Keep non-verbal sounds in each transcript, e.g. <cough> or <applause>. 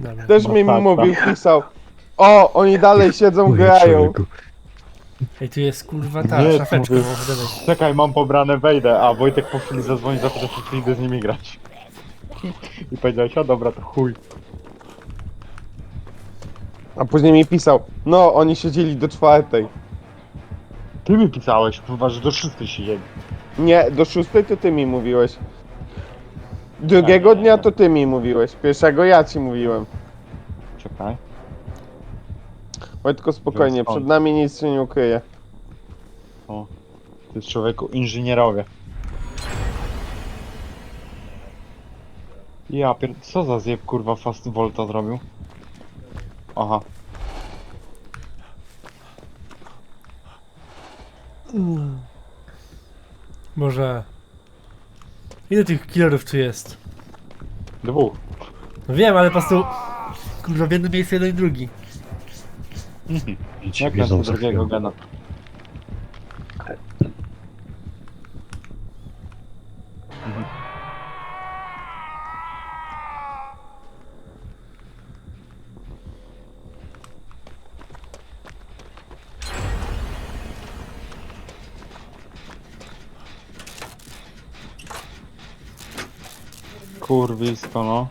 Dobra. Też mi Masakra. mówił, pisał. O, oni dalej siedzą, grają. człowieku. Ej, tu jest kurwa ta Nie, szafeczka. mówię. może. Czekaj, mam pobrane, wejdę, a Wojtek po chwili zadzwoni za to, że chcę idę z nimi grać. I powiedziałeś, a dobra, to chuj. A później mi pisał. No, oni siedzieli do czwartej. Ty mi pisałeś, kurwa, że do szóstej siedzieli. Nie, do szóstej to ty mi mówiłeś. Drugiego dnia to ty mi mówiłeś. Pierwszego ja ci mówiłem. Czekaj. Wojtko, spokojnie, przed nami nic się nie ukryje. O, ty jest człowieku inżynierowie. Ja pier... Co za zjeb kurwa fast volta zrobił? Aha. Może... Ile tych killerów tu jest? Dwóch. No wiem, ale po prostu... Kurwa, w jednym miejscu jeden i drugi. <laughs> Idź, Jak wiedzą za drugiego chwilę. gena. Kurwisko, no.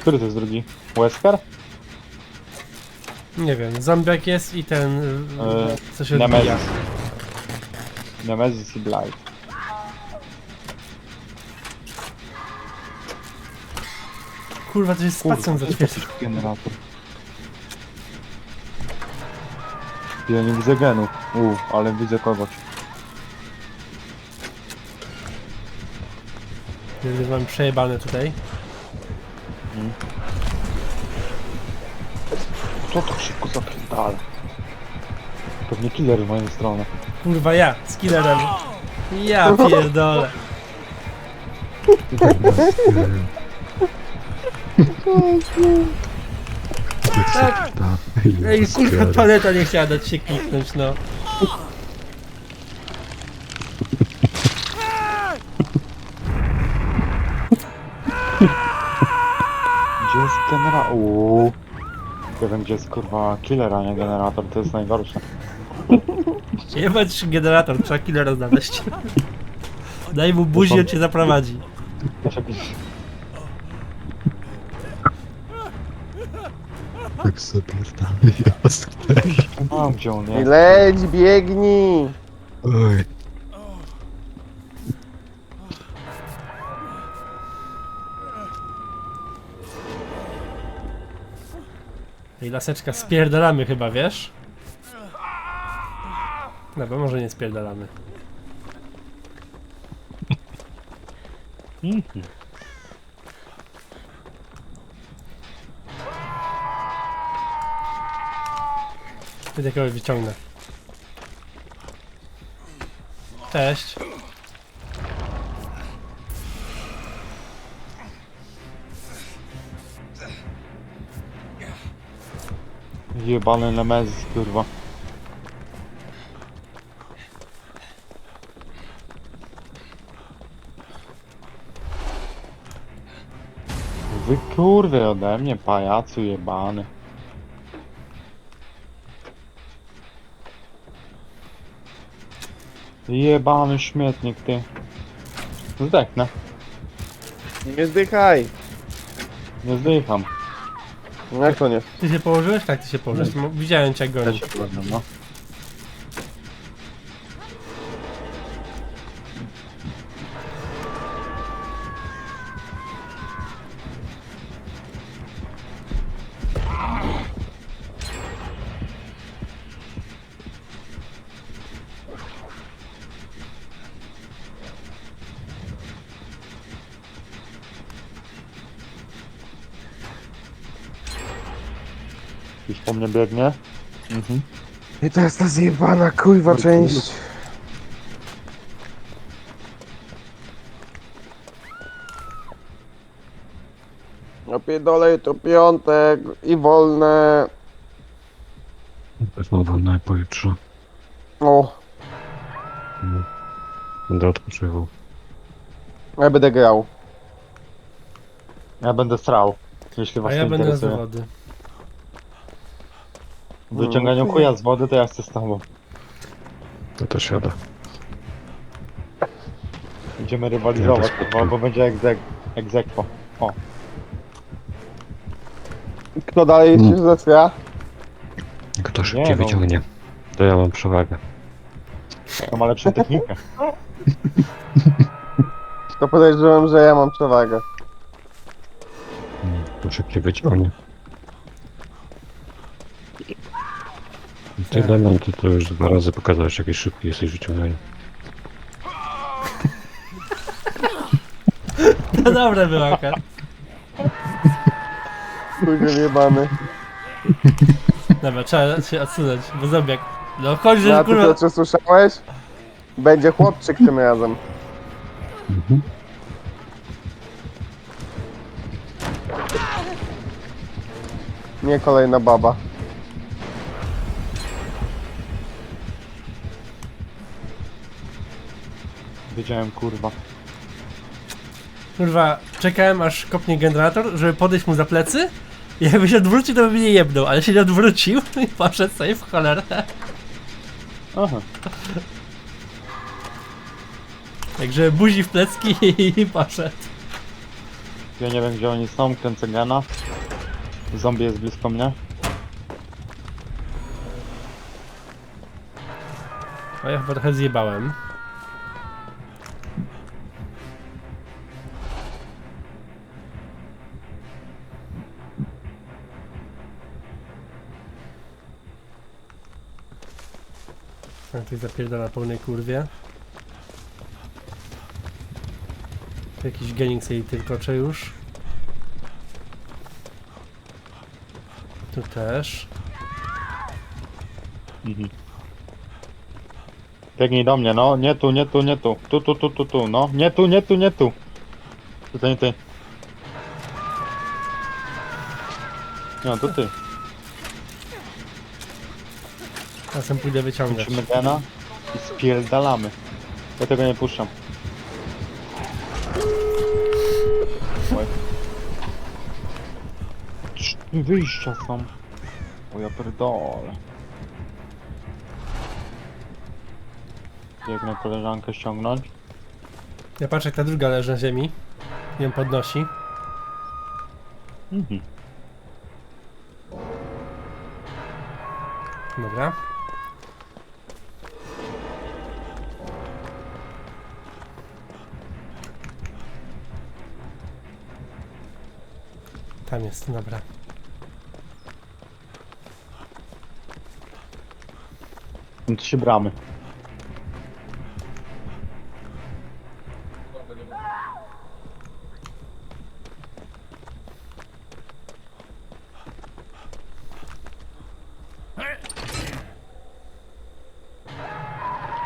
Który to jest drugi? Wesker? Nie wiem, zombiak jest i ten... E, co się odbija. Nemesis. Nemesis i Blight. Kurwa, to jest spacją zaświecił. generator. Ja nie widzę genu. U, ale widzę kogoś. Już mam przejebane tutaj. Co to szybko zapierdala? Pewnie killer w moją stronę. Kurwa, ja, z killerem. Ja <laughs> pierdolę. Tak. Ta, Ej, kurwa, paleta nie chciała dać się kliknąć, no. Gdzie jest generator? Uuu. Ja wiem gdzie jest kurwa killer, a nie generator, to jest najgorsze. Jebać generator, trzeba killera znaleźć. Daj mu buzi, on cię zaprowadzi. Czekaj. Tak zapierdamy, jasne. Mam gdzie on I jest. leć, biegnij! Oj, Ej, laseczka, spierdalamy chyba, wiesz? No bo może nie spierdalamy. Ty takiego wyciągnę. Cześć. Jebany Nemesis kurwa. Wy kurwy ode mnie, pajacu jebany. Jebany śmietnik ty. Zdechnę, Nie zdychaj! nie zdycham. Jak to nie? Ty się położyłeś? Tak, ty się położyłeś. Mo- Widziałem cię jak Ja się no. Już po mnie biegnie? Mhm. I to jest ta zjebana kurwa część. Opierdolę to piątek i wolne. też ma wolne pojutrze. O, Będę odpoczywał. Ja będę grał. Ja będę strał. Jeśli A was ja to będę z interesuje. wody. W wyciąganiu chuja z wody to ja chcę z tobą. To też jadę. Będziemy rywalizować, Ja bo, bo będzie egzek, egzekwo. O, Kto dalej Mm. się zesra? Kto szybciej no. wyciągnie, to ja mam przewagę. to ma lepszą technikę. To podejrzewam, że ja mam przewagę. Mm, Kto szybciej wyciągnie. Ty, Damian, ty to już dwa razy pokazałeś, jaki szybki jesteś w wyciąganiu. No <laughs> dobre było akurat. Ludzie jebany. Dobra, trzeba się odsunąć, bo zombiak. No chodź, że Na ty kurwa... to czy słyszałeś? Będzie chłopczyk tym razem. Mhm. Nie kolejna baba. Wiedziałem, kurwa. Kurwa, czekałem aż kopnie generator, żeby podejść mu za plecy. I jakby się odwrócił, to by mnie nie jebnął, ale się nie odwrócił <laughs> i poszedł sobie w cholerę. Aha. Także buzi w plecki <laughs> i poszedł. Ja nie wiem, gdzie oni są, kręcę gana. Zombie jest blisko mnie. A ja chyba trochę zjebałem. A tutaj zapierdala na pełnej kurwie. Jakiś genik sobie tylko już. Tu też. Mhm. Biegnij do mnie, no. Nie tu, nie tu, nie tu. Tu, tu, tu, tu, tu, no. Nie tu, nie tu, nie tu. Tutaj, nie ty. No, to ty. Czasem pójdę wyciągać. Musimy gena i spierdalamy. Ja tego nie puszczam. Oj. Cz- Wyjścia są. O ja pierdolę. Biegnę koleżankę ściągnąć. Ja patrzę jak ta druga leży na ziemi. Ją podnosi. Mhm. Dobra. Tam jest, dobra. Są trzy bramy.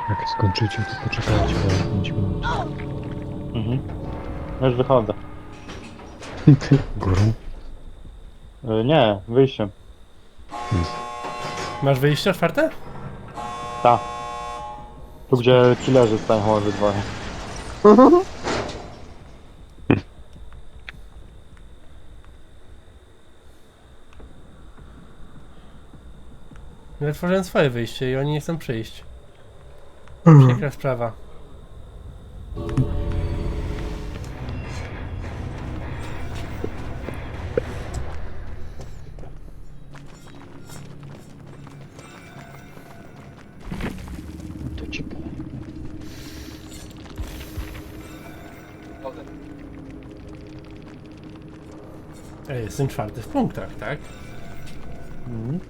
Jak skończycie, to poczekajcie na 5 minut. Mhm. Już wychodzę. <laughs> Górą? Y, nie, wyjściem. Masz wyjście otwarte? Ta. Tu gdzie killerzy stają chorzy dwoje. Ja otworzyłem swoje wyjście i oni nie chcą przyjść. Przykra sprawa. Ej, jestem czwarty w punktach, tak? Mhm.